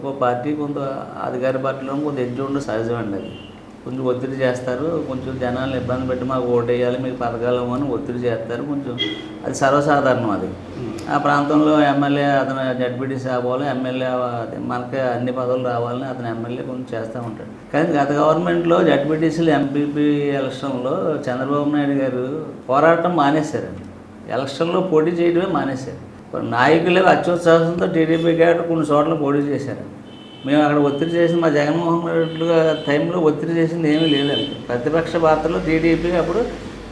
ఒక్కో పార్టీ కొంత అధికార పార్టీలో కొంత ఎడ్జ్ ఉండదు సహజమండి అది. కొంచెం ఒత్తిడి చేస్తారు కొంచెం జనాలను ఇబ్బంది పెట్టి మాకు ఓటు వేయాలి మీకు పథకాలు అని ఒత్తిడి చేస్తారు కొంచెం అది సర్వసాధారణం అది. ఆ ప్రాంతంలో ఎమ్మెల్యే అతను జడ్పీటీసీ అవ్వాలి ఎమ్మెల్యే మనకి అన్ని పదవులు రావాలని అతను ఎమ్మెల్యే కొంచెం చేస్తూ ఉంటాడు. కానీ గత గవర్నమెంట్లో జడ్పీటీసీలు ఎంపీపీ ఎలక్షన్లో చంద్రబాబు నాయుడు గారు పోరాటం మానేశారండి. ఎలక్షన్లో పోటీ చేయడమే మానేశారు. నాయకులు అత్యుత్సాహంతో టీడీపీ గారు కొన్ని చోట్ల పోటీ చేశారు. మేము అక్కడ ఒత్తిడి చేసి మా జగన్మోహన్ రెడ్డిగా టైంలో ఒత్తిడి చేసింది ఏమీ లేదండి. ప్రతిపక్ష పాత్రలో టీడీపీ అప్పుడు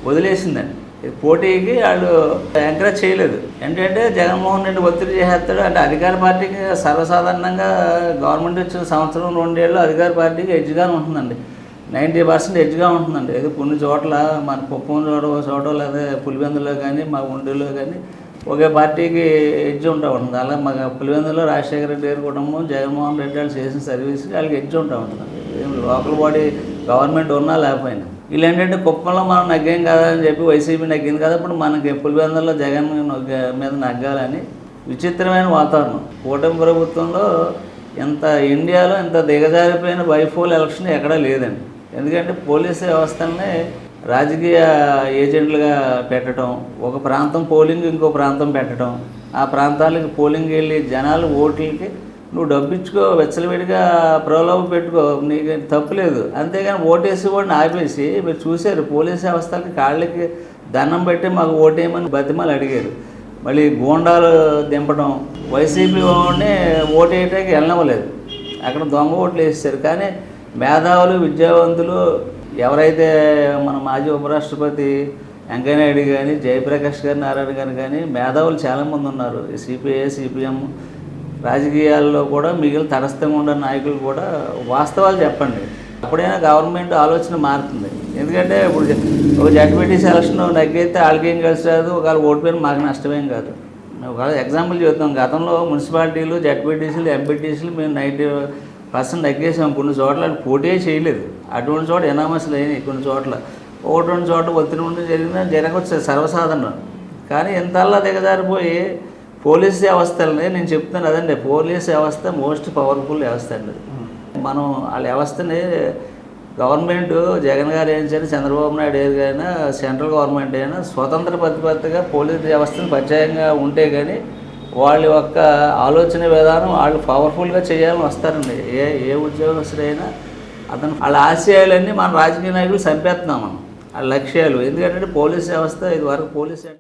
వదిలేసిందండి. పోటీకి వాళ్ళు ఎంకరేజ్ చేయలేదు. ఏంటంటే జగన్మోహన్ రెడ్డి ఒత్తిడి చేసేస్తాడు అంటే అధికార పార్టీకి సర్వసాధారణంగా గవర్నమెంట్ వచ్చిన సంవత్సరం రెండేళ్ళు అధికార పార్టీకి ఎడ్జ్గానే ఉంటుందండి. నైంటీ పర్సెంట్ ఎడ్జ్గా ఉంటుందండి. ఏదో కొన్ని చోట్ల మన కుప్పం చోట చోట లేదా పులివెందులో కానీ మా ఉండిలో కానీ ఒకే పార్టీకి ఎడ్జ్ ఉంటా ఉంటుంది. అలా మాకు పులివెందులో రాజశేఖర రెడ్డి గారి కుటుంబం జగన్మోహన్ రెడ్డి వాళ్ళు చేసిన సర్వీస్కి వాళ్ళకి ఎడ్జ్ ఉంటా ఉంటుంది. లోకల్ బాడీ గవర్నమెంట్ ఉన్నా లేకపోయినా. వీళ్ళు ఏంటంటే కుప్పంలో మనం నగ్గేం కదా అని చెప్పి వైసీపీ నగ్గింది కదా ఇప్పుడు మనకి పులివెందులో జగన్ మీద నగ్గాలని విచిత్రమైన వాతావరణం. కూటమి ప్రభుత్వంలో ఇంత ఇండియాలో ఇంత దిగజారిపోయిన బైఫోల్ ఎలక్షన్ ఎక్కడా లేదండి. ఎందుకంటే పోలీసు వ్యవస్థనే రాజకీయ ఏజెంట్లుగా పెట్టడం ఒక ప్రాంతం పోలింగ్ ఇంకో ప్రాంతం పెట్టడం ఆ ప్రాంతాలకు పోలింగ్ వెళ్ళి జనాలు ఓట్లకి నువ్వు డబ్బిచ్చుకో వెచ్చలవిడిగా ప్రలోభ పెట్టుకో నీకు తప్పులేదు అంతేగాని ఓటేసి వాడిని ఆపేసి మీరు చూశారు పోలీస్ వ్యవస్థలకి కాళ్ళకి దండం పెట్టి మాకు ఓటేయమని బతిమాలు అడిగారు. మళ్ళీ గోండాలు దింపడం వైసీపీ వాడిని ఓటేయటానికి వెళ్ళనివ్వలేదు. అక్కడ దొంగ ఓట్లు వేసారు కానీ మేధావులు విద్యావంతులు ఎవరైతే మన మాజీ ఉపరాష్ట్రపతి వెంకయ్యనాయుడు కానీ జయప్రకాష్ గారి నారాయణ గారు కానీ మేధావులు చాలామంది ఉన్నారు. సిపిఐ సిపిఎం రాజకీయాల్లో కూడా మిగిలిన తటస్థంగా ఉన్న నాయకులు కూడా వాస్తవాలు చెప్పండి. అప్పుడైనా గవర్నమెంట్ ఆలోచన మారుతుంది. ఎందుకంటే ఇప్పుడు ఒక జడ్పీటీ సెలక్షన్ నగ్గైతే వాళ్ళకేం కలిసి రాదు ఒకవేళ ఓడిపోయిన మాకు నష్టమేం కాదు. ఒకవేళ ఎగ్జాంపుల్ చెప్తాం గతంలో మున్సిపాలిటీలు జడ్పీటీసీలు ఎంపీటీసీలు మేము నైట్ పర్సెంట్ నగ్గేసాం కొన్ని చోట్ల అటు పోటీ చేయలేదు. అటువంటి చోట ఎనామస్లు అయినాయి కొన్ని చోట్ల. ఒకటి రెండు చోట్ల ఒత్తిడి ఉండి జరిగిన జరగవచ్చు సర్వసాధారణం. కానీ ఇంతల్లా దిగజారిపోయి పోలీస్ వ్యవస్థలని నేను చెప్తాను అదండి పోలీస్ వ్యవస్థ మోస్ట్ పవర్ఫుల్ వ్యవస్థ అండి అది. మనం వాళ్ళ వ్యవస్థని గవర్నమెంట్ జగన్ గారు ఏం చేయాలి చంద్రబాబు నాయుడు ఏది అయినా సెంట్రల్ గవర్నమెంట్ అయినా స్వతంత్ర ప్రతిపత్తిగా పోలీస్ వ్యవస్థను ప్రత్యేకంగా ఉంటే కానీ వాళ్ళ యొక్క ఆలోచన విధానం వాళ్ళు పవర్ఫుల్గా చేయాలని వస్తారండి. ఏ ఏ ఉద్యోగస్తుడైనా అతను వాళ్ళ ఆశయాలన్నీ మన రాజకీయ నాయకులు చంపేస్తున్నాం మనం. ఆ లక్ష్యాలు. ఎందుకంటే పోలీస్ వ్యవస్థ ఇది వరకు పోలీస్